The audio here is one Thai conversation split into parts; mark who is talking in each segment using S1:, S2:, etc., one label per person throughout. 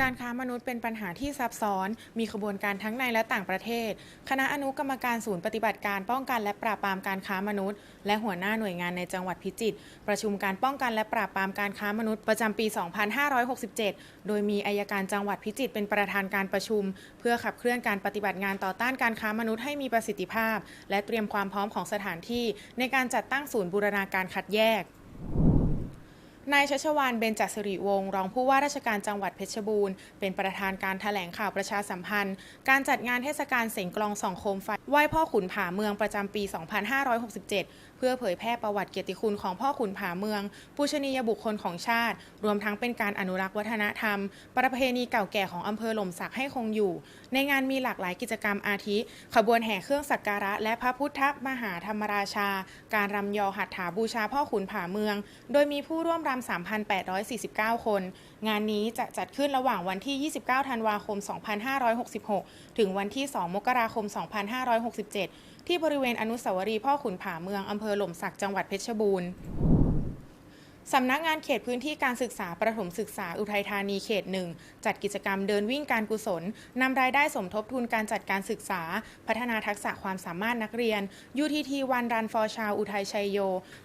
S1: การค้ามนุษย์เป็นปัญหาที่ซับซ้อน มีขบวนการทั้งในและต่างประเทศ คณะอนุกรรมการศูนย์ปฏิบัติการป้องกันและปราบปรามการค้ามนุษย์ และหัวหน้าหน่วยงานในจังหวัดพิจิตร ประชุมการป้องกันและปราบปรามการค้ามนุษย์ประจำปี 2567 โดยมีอายการจังหวัดพิจิตรเป็นประธานการประชุม เพื่อขับเคลื่อนการปฏิบัติงานต่อต้านการค้ามนุษย์ให้มีประสิทธิภาพ และเตรียมความพร้อมของสถานที่ ในการจัดตั้งศูนย์บูรณาการคัดแยก นายชัชวานเบญจสิริวงศ์รองผู้ว่าราชการจังหวัดเพชรบูรณ์ เป็นประธานการแถลงข่าวประชาสัมพันธ์ การจัดงานเทศกาลเสียงกลองสองโคมไฟไหว้พ่อขุนผาเมืองประจำปี 2567 เพื่อเผยแพร่ประวัติเกียรติคุณของพ่อขุนผาเมือง ผู้ชนียบุคคลของชาติ รวมทั้งเป็นการอนุรักษ์วัฒนธรรม ประเพณีเก่าแก่ของอำเภอหล่มสักให้คงอยู่ ในงานมีหลากหลายกิจกรรมอาทิ ขบวนแห่เครื่องสักการะ และพระพุทธมหาธรรมราชา การรำยอหัตถาบูชาพ่อขุนผาเมือง โดยมีผู้ร่วมรรำ 3,849 คน งานนี้จะจัดขึ้นระหว่างวันที่ 29 ธันวาคม 2566 ถึงวันที่ 2 มกราคม 2567 ที่บริเวณอนุสาวรีย์พ่อขุนผาเมืองอำเภอหล่มสักจังหวัดเพชรบูรณ์ สำนักงานเขตพื้นที่การศึกษาประถมศึกษาอุทัยธานีเขตหนึ่งจัดกิจกรรมเดินวิ่งการกุศลนำรายได้สมทบทุนการจัดการศึกษา พัฒนาทักษะความสามารถนักเรียน UTT วันรันฟอร์ชาวอุทัยชัยโย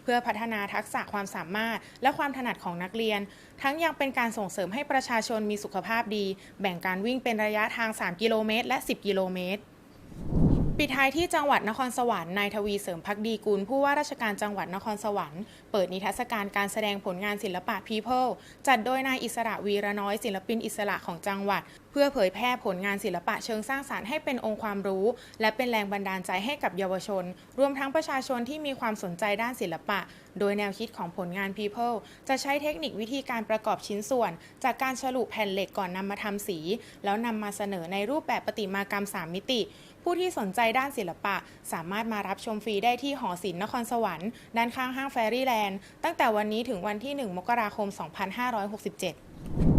S1: เพื่อพัฒนาทักษะความสามารถ และความถนัดของนักเรียน ทั้งยังเป็นการส่งเสริมให้ประชาชนมีสุขภาพดี แบ่งการวิ่งเป็นระยะทาง 3 กิโลเมตร และ 10 กิโลเมตร ปิดท้ายที่จังหวัดนครสวรรค์นายทวีเสริมพักดีกุลผู้ว่าราชการจังหวัดนครสวรรค์เปิดนิทรรศการการแสดงผลงานศิลปะ People จัดโดยนายอิสระวีระน้อยศิลปินอิสระของจังหวัด เพื่อเผยแพร่ผลงานศิลปะเชิงสร้างสารรค์ให้เป็นองค์ความรู้ และเป็นแรงบันดาลใจให้กับเยาวชน รวมทั้งประชาชนที่มีความสนใจด้านศิลปะ โดยแนวคิดของผลงาน People จะใช้เทคนิควิธีการประกอบชิ้นส่วน จากการฉลุแผ่นเหล็กก่อนนำมาทำสี แล้วนำมาเสนอในรูปแบบประติมากรรม 3 มิติ ผู้ที่สนใจด้านศิลปะ สามารถมารับชมฟรีได้ที่หอศิลป์นครสวรรค์ด้านข้างห้างแฟรี่แลนด์ตั้งแต่วันนี้ถึงวันที่ 1 มกราคม 2567